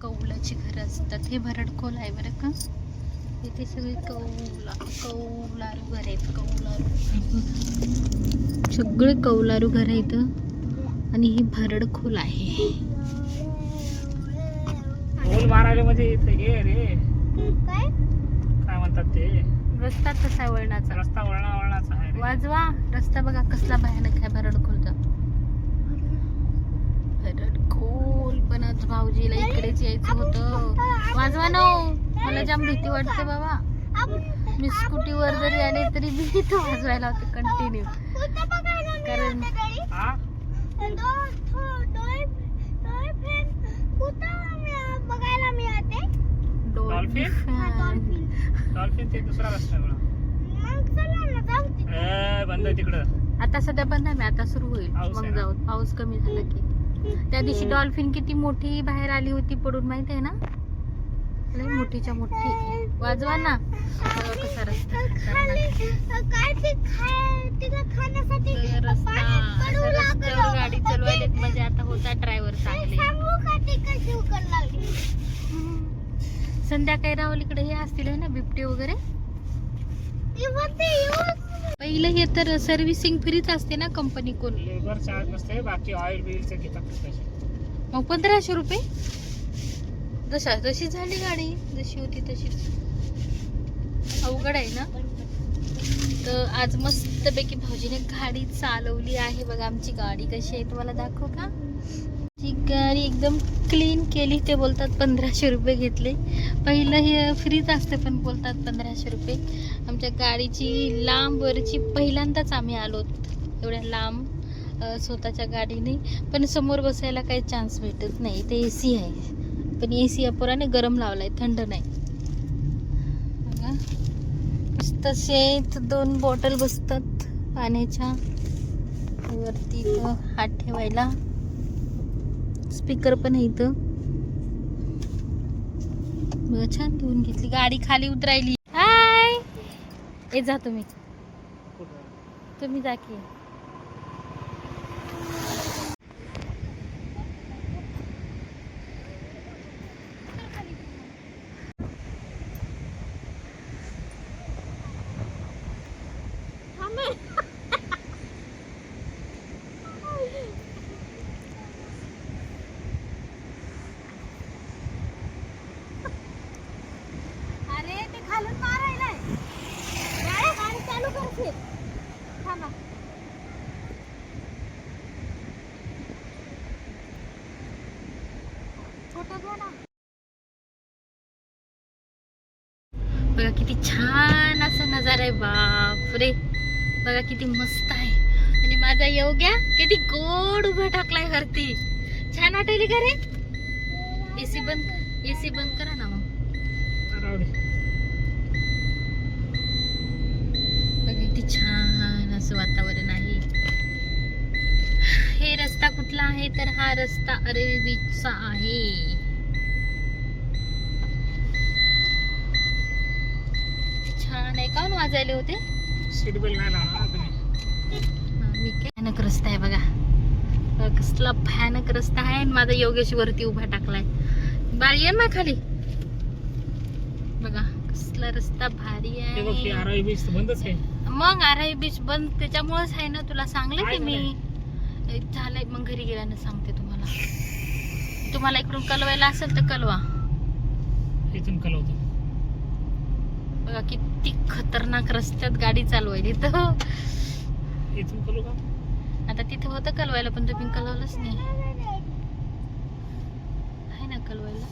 कौलाची घरं असतात. हे भरडखोल आहे बरं का? इथे सगळे कौला कौलारू घर आहेत कौलारू. सगळे कौलारू घर आहेत. आणि ही भरडखोल आहे. म्हणजे इथे हे रे. काय? काय म्हणतात ते? रस्ता तसा आहे वळणाचा. रस्ता वळणा वळणाचा आहे रे. वाजवा. रस्ता बघा कसला भयानक आहे भरडखोलचा. भरडखोल. पण आज भाऊजीला इकडेच यायचं होतं. वाजवा नो मला जाम भीती वाटते बाबा. मी स्कूटीवर जरी आले तरी मी इथं वाजवायला होते कंटिन्यू कारण-? हा? हा, ते आता सध्या बंद आहे मी आता सुरू होईल. मग? जाऊ. पाऊस कमी झाला की. त्या दिवशी डॉल्फिन किती मोठी बाहेर आली होती पडून माहिती आहे ना? मोठीच्या मोठी. वाजवा ना. कसा रस्ता. रस्त्यावर गाडी चालवायला म्हणजे आता होता ड्रायव्हर चांगले. सांगू का ते कशी उकल लागली? संध्याकाळी राहुलीकडे हे असतील है ना बिबटे वगैरे? पहिलं हे तर सर्व्हिसिंग फ्रीच असते ना कंपनी कोण लेबर चार्ज नसते बाकी ऑइल बिलचे घेतात पैसे? मग पंधराशे रुपये? जशा जशी झाली गाडी जशी होती तशीच अवघड आहे ना? तर आज मस्तपैकी भाऊजीने गाडी चालवली आहे बघा आमची गाडी. कशी आहे तुम्हाला दाखवू का? गाडी एकदम क्लीन केली. ते बोलतात पंधराशे रुपये घेतले. पहिलं हे फ्रीच असते पण बोलतात पंधराशे रुपये. आमच्या गाडीची लांब वरची पहिल्यांदाच आम्ही आलो. एवढ्या लांब स्वतःच्या गाडीने. पण समोर बसायला काही चान्स भेटत नाही. ते ए सी आहे. पण ए सी अपुराने गरम लावला आहे थंड नाही. तसेच तसे दोन बॉटल बसतात. पाण्याच्या. वरती हात ठेवायला. स्पीकर पण आहे इथं. छान घेऊन घेतली. गाडी खाली उतरायली. हाय ए जा तुम्ही. तुम्ही जा की. चालू करते थांबा फोटो घ्या ना. बघा किती छान असा नजारा आहे बापरे. बघा किती मस्त आहे. आणि माझा योग्या किती गोड उभा टाकलाय वरती. छान वाटेल का रे? एसी बंद एसी बंद करा ना मग. किती छान असं वातावरण आहे. हे रस्ता कुठला आहे? तर हा रस्ता अरेबी बीचचा आहे छान आहे. काऊन वाजायले होते? मी भयानक रस्ता आहे बघा. कसला भयानक रस्ता आहे आणि माझा योगेश वरती उभा टाकलाय. बाळ ये ना खाली. बघा कसला रस्ता भारी आहे. मग आराई बीच बंद त्याच्यामुळेच आहे ना तुला सांगले की मी झालंय. मग घरी गेल्यानं सांगते तुम्हाला. तुम्हाला इकडून कलवायला असेल तर कलवा इथून कलवतो बघा किती खतरनाक रस्त्यात गाडी चालवायली तर इथून कलू का? आता तिथे होतं कलवायला पण तुम्ही कलवलंच नाही. आहे ना कलवायला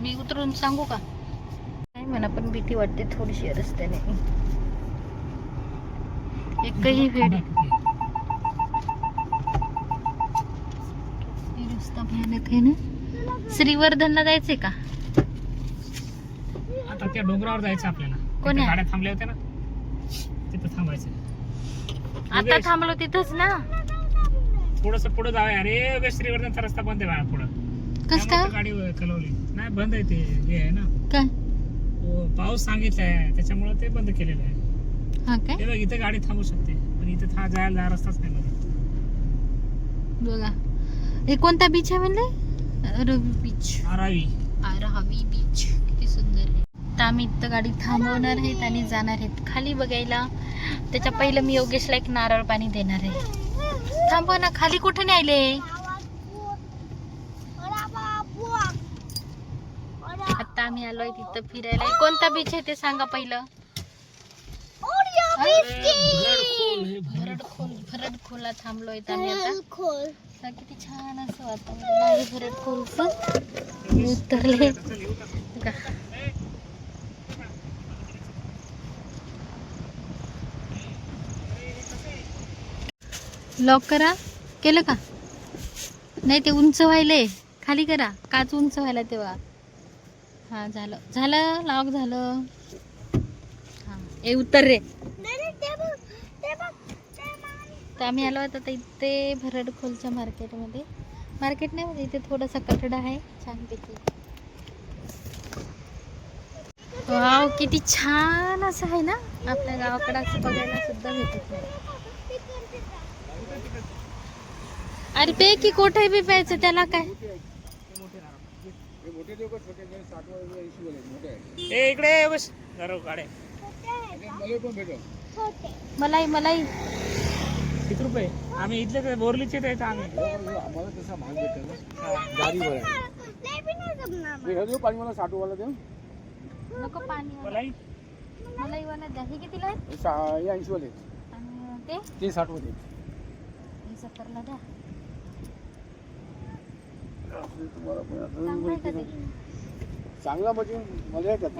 मी उतरून सांगू का? म्हणा पण भीती वाटते थोडीशी रस्त्याने. एकही वेळ रस्ता भयानक आहे ना? श्रीवर्धनला जायचंय का? आता त्या डोंगरावर जायचं आपल्याला? तिथे गाड्या थांबल्या होत्या ना. तिथं थांबायचं. आता थांबलो तिथंच ना? थोडस पुढे जाऊया. अरे श्रीवर्धनचा रस्ता बंद आहे पुढं. कस काय? गाडी कलवली नाही बंद आहे ते. हे आहे ना. काय? पाऊस सांगितलाय त्याच्यामुळे ते बंद केलेलं आहे. हा काय? ते बघ इथे गाडी थांबू शकते पण इथे था जायला रस्ताच नाही मध्ये. बघा. हे कोणता बीच आहे म्हणले? रवी बीच आरावी आरावी बीच किती सुंदर आहे. तर आम्ही इथं गाडी थांबवणार आहेत आणि जाणार आहेत. खाली बघायला. त्याच्या पहिलं मी योगेशला एक नारळ पाणी देणार आहे. थांबवा ना खाली कुठे न्यायले? आता आम्ही आलोय तिथं फिरायला. कोणता बीच आहे ते सांगा पहिलं. भरड खोल भरड खोला थांबलोय आम्ही आता. किती छान असं वातावरण आहे भरड खोलचं मी उतरले. लॉक करा. केलं का? नाही ते उंच व्हायले. खाली करा. काच उंच व्हायला तेव्हा. हा झालं. झालं? लॉक झालं. हा. ए उतर रे. तर आम्ही आलो आता इथे भरड खोलच्या मार्केटमध्ये. मार्केट नाही म्हणजे इथे थोडासा कठडा आहे छानपैकी. वाव किती छान असं आहे ना? आपल्या गावाकडे असं बघायला सुद्धा भेटत नाही. अरे पे की कोठे बी प्यायचं त्याला काय? ए इकडे ये बस. जरा गाड्या मलाई मलाई किती रुपये? आम्ही इथले बोरलीचे आहेत आम्ही. नको पाणी मलाई मलाई वाला द्या. हे कितीला आहे? ऐंशी वाले आणि ते? ते साठ वाले हे सत्तरला द्या. तुम्हाला चांगलं चांगला म्हणजे येतात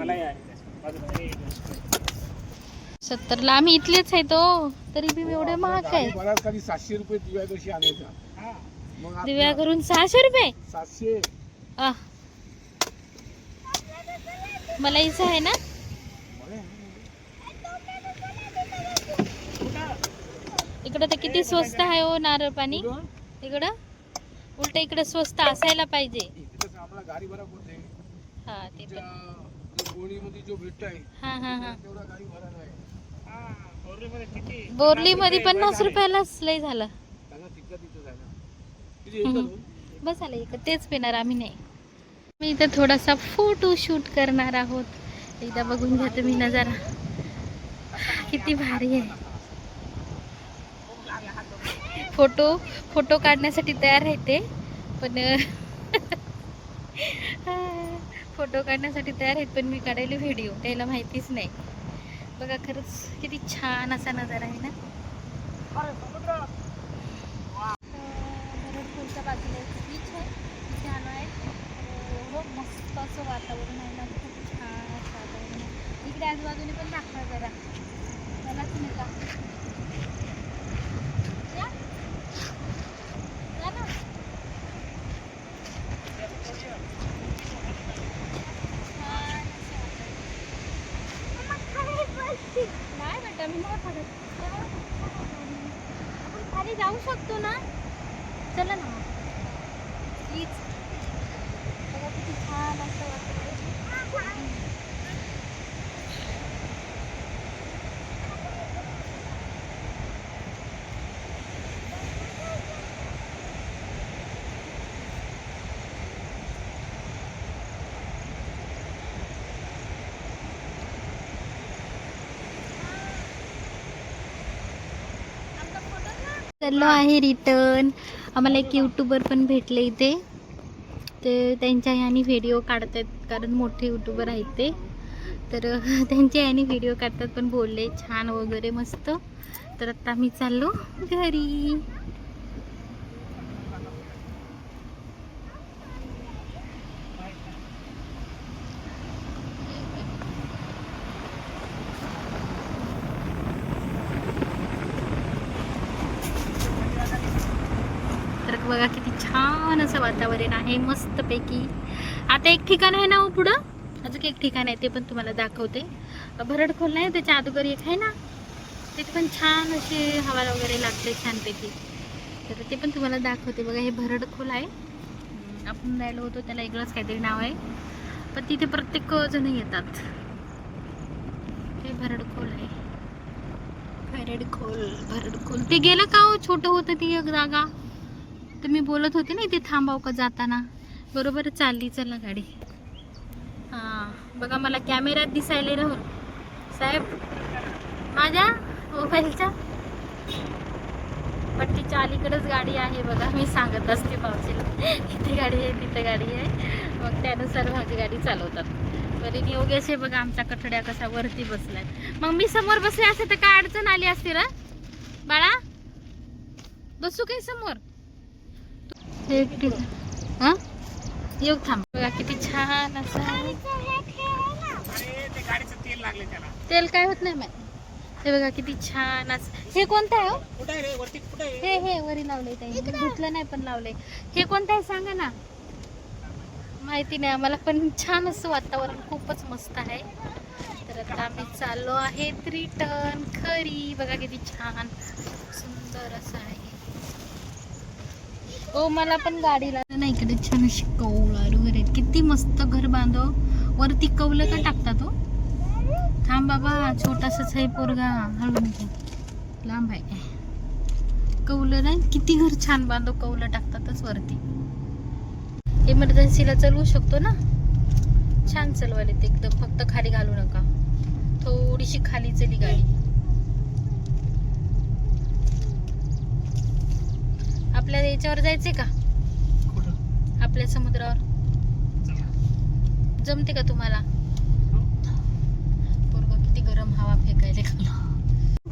सत्तरला आम्ही इथलेच आहे तो. तरी बी एवढे महाग आहे कधी सातशे रुपये दिव्या कशी आणायचा मग दिव्या करून सहाशे रुपये? सातशे मला इथं आहे ना? इकडं तर किती स्वस्त आहे हो नारळ पाणी. इकडं? उलट इकडं स्वस्त असायला पाहिजे. हा ते पण. हा हा हा. हा, बोरली मध्ये पन्नास पन्नास रुपये रुपयालाच लय झालं. हो? बस आलं इकडं. तेच पिणार आम्ही नाही. मी इथं थोडासा फोटो शूट करणार आहोत. एकदा बघून घ्या तुम्ही नजारा. किती भारी आहे. फोटो फोटो काढण्यासाठी तयार राहते. पण फोटो काढण्यासाठी तयार आहेत पण मी काढायला व्हिडिओ त्याला माहितीच नाही. बघा खरंच किती छान असा नजारा आहे ना. भरतपूरच्या बाजूला एक बीच आहे. तिथे आहे. हो मस्त असं वातावरण आहे ना. खूप छान वातावरण आहे. इकडे आजूबाजूने पण दाखवा जरा. मलाच नाही का या. या ना. छान असं वातावरण. नाही बेटा मी नाही फाडत आपण खाली जाऊ शकतो ना चला ना प्लीज बघा किती छान असं वातावरण चाललो आहे रिटर्न आम्हाला एक यूट्यूबर पण भेटले इथे. ते त्यांच्या ह्यानी व्हिडिओ काढतात कारण मोठे यूट्यूबर आहेत ते. तर त्यांच्या ह्यानी व्हिडिओ काढतात पण बोलले छान वगैरे मस्त. तर आत्ता आम्ही चाललो घरी तर बघा किती छान असं वातावरण आहे मस्तपैकी आता एक ठिकाण आहे ना हो पुढं? अजून एक ठिकाण आहे ते पण तुम्हाला दाखवते. भरड खोल नाही त्याच्या अगोदर एक आहे ना? तिथे पण छान अशी हवा वगैरे लागते छानपैकी. तर ते पण तुम्हाला दाखवते. बघा हे भरड खोल आहे आपण राहिलो होतो त्याला वेगळंच काहीतरी नाव आहे. पण तिथे प्रत्येक जण येतात. हे भरड खोल आहे. भरड खोल भरड खोल ते गेलं का हो? छोटं होतं ती एक जागा. तर मी बोलत होते ना इथे थांबाव का जाताना? बरोबर चालली चला गाडी. हां बघा मला कॅमेऱ्यात दिसायले राहून. साहेब माझ्या मोबाईलच्या पट्टीच्या अलीकडेच गाडी आहे बघा मी सांगत असते पावशीला इथे गाडी आहे तिथे गाडी आहे. मग त्यानुसार माझी गाडी चालवतात. बरे योगेश आहे बघा आमचा कठड्या कसा वरती बसलाय. मग मी समोर बसले असते तर काय अडचण आली असते ना बाळा बसू काही समोर? योग थांब बघा किती छान असं तेल लागले त्याला तेल काय होत नाही माहिती हे बघा किती छान असं. हे कोणतं आहे हो? हे? हे वरी लावलंय ताई. घेतलं नाही पण लावलंय. हे कोणतं आहे सांगा ना. माहिती नाही आम्हाला पण छान असं वातावरण खूपच मस्त आहे. तर आता आम्ही चाललो आहे रिटर्न खरी. बघा किती छान सुंदर असं आहे. हो मला पण गाडीला ना इकडे छान अशी कौल वगैरे किती मस्त घर बांधव. वरती कौलं का टाकतात हो? थांब बाबा छोटासाच आहे पोरगा. हळून घे. लांब आहे. कौल नाही किती घर छान बांधव कौलं टाकतातच वरती. इमर्जन्सीला चालवू शकतो ना? छान चालवायला ते एकदम. फक्त खाली घालू नका. थोडीशी खाली चली गाडी. आपल्या याच्यावर जायचंय का? आपल्या समुद्रावर. जमते का तुम्हाला? पोरगं किती गरम हवा फेकायला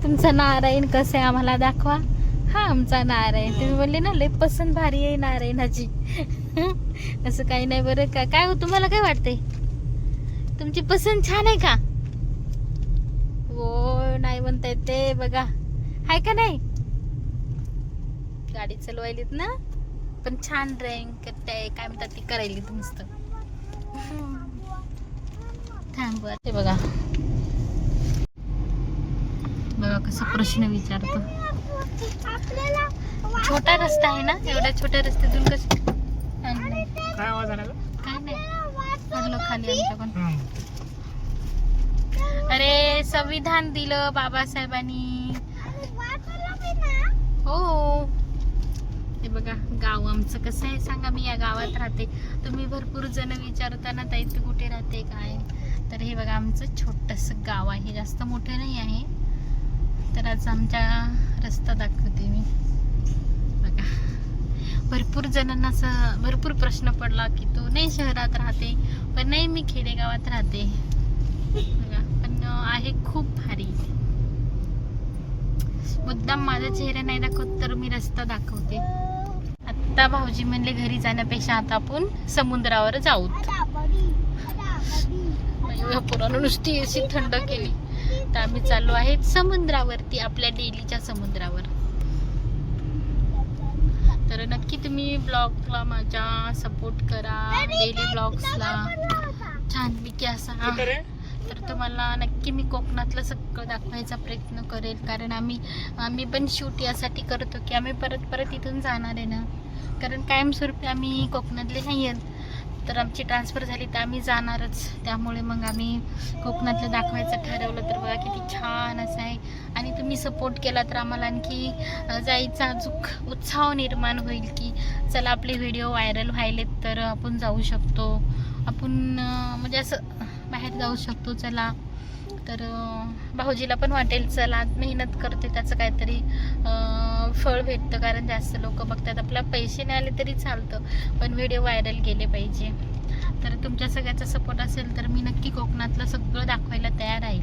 तुमचा नारायण कसं आहे आम्हाला दाखवा. हा आमचा नारायण. तुम्ही बोलले ना लय पसंत भारी आहे नारायणाची. असं काही नाही बरं का. काय हो तुम्हाला काय वाटतंय? तुमची पसंत छान आहे का? हो नाही म्हणताय ते बघा. हाय का नाही? गाडी चालवायलीत ना? पण छान ड्राइंग करताय काय म्हणतात ती करायली मस्त. थांब ते बघा. बघा कसं प्रश्न विचारतो. आपल्याला छोटा रस्ता आहे ना? एवढ्या छोट्या रस्त्यातून कसं? काय आवाज आला ग? काय नाही. पडलं खाली आमच्या पण. हा. अरे संविधान दिलं बाबासाहेबांनी. हो हे. म्हणजे बघा गाव आमचं कसं आहे? सांगा मी या गावात राहते. तुम्ही भरपूर जण विचारताना ताई तू कुठे राहते काय? तर हे बघा आमचं छोटस गाव आहे. जास्त मोठं नाही आहे. तर आज आमच्या रस्ता दाखवते मी. बघा. भरपूर जणांना असं भरपूर प्रश्न पडला की तू नाही शहरात राहते पण नाही मी खेडेगावात राहते. बघा पण आहे खूप भारी. मुद्दाम माझा चेहरा नाही दाखवत तर मी रस्ता दाखवते. आता भाऊजी म्हणले घरी जाण्यापेक्षा आता आपण समुद्रावर जाऊ या पोरानं नुसती अशी थंड केली. तर आम्ही चाललो आहे समुद्रावरती आपल्या डेलीच्या समुद्रावर. तर नक्की तुम्ही ब्लॉगला माझ्या सपोर्ट करा डेली ब्लॉग्सला छानपैकी असा तर तुम्हाला नक्की मी कोकणातलं सगळं दाखवायचा प्रयत्न करेल. कारण आम्ही आम्ही पण शूट यासाठी करतो की आम्ही परत परत इथून जाणार आहे ना. कारण कायमस्वरूपी आम्ही कोकणातले नाही आहेत. तर आमची ट्रान्सफर झाली तर आम्ही जाणारच. त्यामुळे मग आम्ही कोकणातलं दाखवायचं ठरवलं तर बघा किती छान असं आहे. आणि तुम्ही सपोर्ट केला तर आम्हाला आणखी जायचा अजूक उत्साह निर्माण होईल की चला आपले व्हिडिओ व्हायरल व्हायलेत तर आपण जाऊ शकतो. आपण म्हणजे असं बाहेर जाऊ शकतो चला. तर भाऊजीला पण वाटेल चला मेहनत करते त्याचं काहीतरी फळ भेटतं कारण जास्त लोक बघतात. आपला पैसे नाही आले तरी चालतं पण व्हिडिओ व्हायरल गेले पाहिजे. तर तुमच्या सगळ्याचा सपोर्ट असेल तर मी नक्की कोकणातलं सगळं दाखवायला तयार आहे.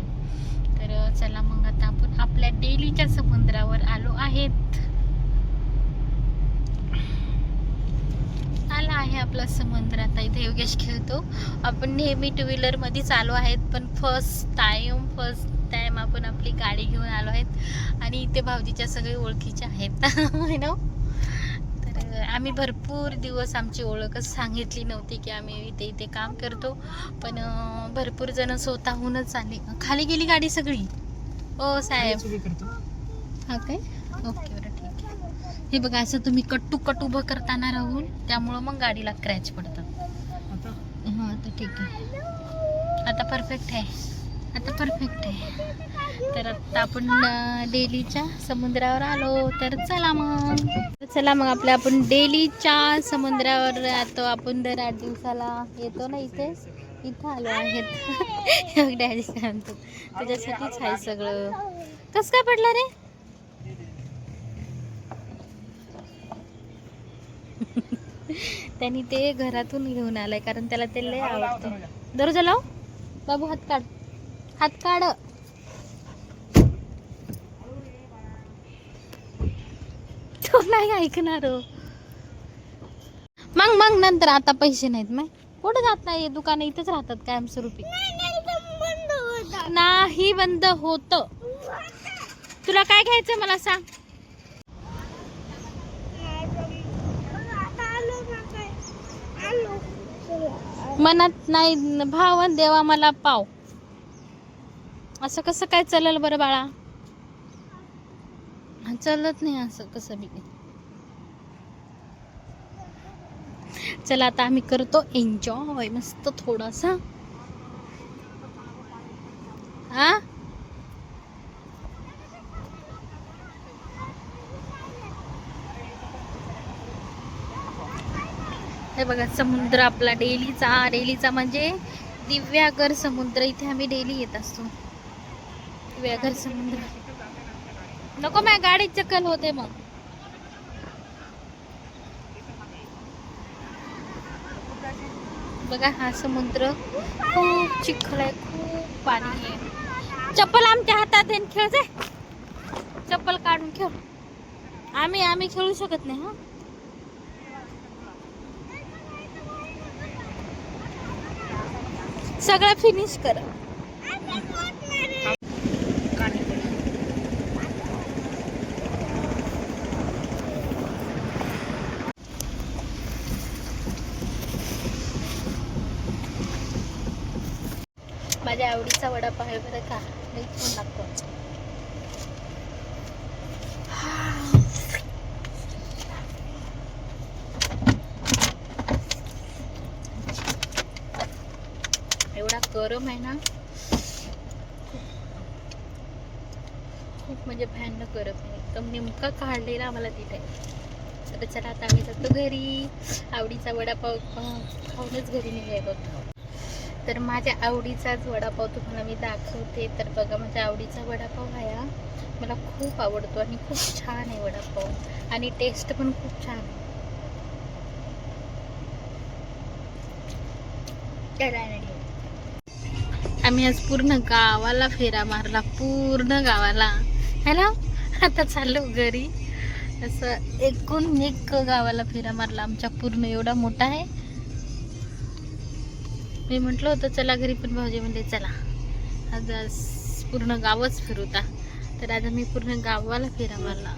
तर चला मग आता आपण आपल्या डेलीच्या समुद्रावर आलो आहेत. आला आहे आपला समुद्र. आता इथे योगेश खेळतो. आपण नेहमी टू व्हीलरमध्ये चालू आहेत पण फर्स्ट टाइम फर्स्ट टाइम आपण आपली गाडी घेऊन आलो आहेत. आणि इथे भाऊजीच्या सगळे ओळखीचे आहेत. है ना तर आम्ही भरपूर दिवस आमची ओळखच सांगितली नव्हती की आम्ही इथे इथे काम करतो. पण भरपूर जण स्वतःहूनच आले. खाली गेली गाडी सगळी? ओ साहेब. चुकी करतो. हा काय? ओके हे बघा असं तुम्ही कट्टू कट उभं करताना राहून त्यामुळं मग गाडीला क्रॅच पडतात आता? हां आता ठीक आहे. आता परफेक्ट आहे. आता परफेक्ट आहे. तर आता आपण डेलीच्या समुद्रावर आलो तर चला मग. चला मग आपल्या आपण डेलीच्या समुद्रावर राहतो आपण दर आठ दिवसाला येतो ना इथे? इथं आलो आहेत. डॅडी सांगतो तुझ्यासाठीच आहे सगळं. कसं काय पडलं रे? त्यांनी ते घरातून घेऊन आलाय कारण त्याला ते लय आवडतं. दरवाजा लाव. बाबू हात काढ. हात काढ. तो नाही ऐकणार हो. मग मग नंतर आता पैसे नाहीत मग कुठे जात नाही दुकान इथेच राहतात कायमस्वरूपी नाही बंद होत. तुला काय घ्यायचं मला सांग. मनात नाही भावन देवा मला पाव. असं कसं काय चालेल बरं बाळा? चालत नाही असं कसं बी. चला आता आम्ही करतो एन्जॉय मस्त थोडासा. हा? हे बघा समुद्र आपला डेलीचा डेलीचा म्हणजे दिव्यागर समुद्र. इथे आम्ही डेली येत असतो. दिव्यागर समुद्र. नको माझ्या गाडीत चक्कल होते मग. बघा हा समुद्र खूप चिखल आहे खूप पाणी आहे. चप्पल आमच्या हातात आहे खेळते चप्पल काढून खेळ आम्ही आम्ही खेळू शकत नाही हा. सगळं फिनिश कर माझ्या आवडीचा वडापाव आहे बरं का लई छान लागतो एवढा गरम आहे ना. खूप म्हणजे भयानक गरम आहे. एकदम नेमका काढलेला आम्हाला तिथे. तर चला आता आम्ही जातो घरी. आवडीचा वडापाव खाऊनच घरी निघायला होतो तर माझ्या आवडीचाच वडापाव तुम्हाला मी दाखवते. तर बघा माझ्या आवडीचा वडापाव आहे हा. मला खूप आवडतो आणि खूप छान आहे वडापाव. आणि टेस्ट पण खूप छान आहे. चला. आम्ही आज पूर्ण गावाला फेरा मारला पूर्ण गावाला. है ना? आता चाललो घरी. असं एकूण एक गावाला फेरा मारला आमच्या पूर्ण. एवढा मोठा आहे. मी म्हटलं होतं चला घरी पण भाऊजी म्हणले चला. आज पूर्ण गावच फिरूता तर आज आम्ही पूर्ण गावाला फेरा मारला.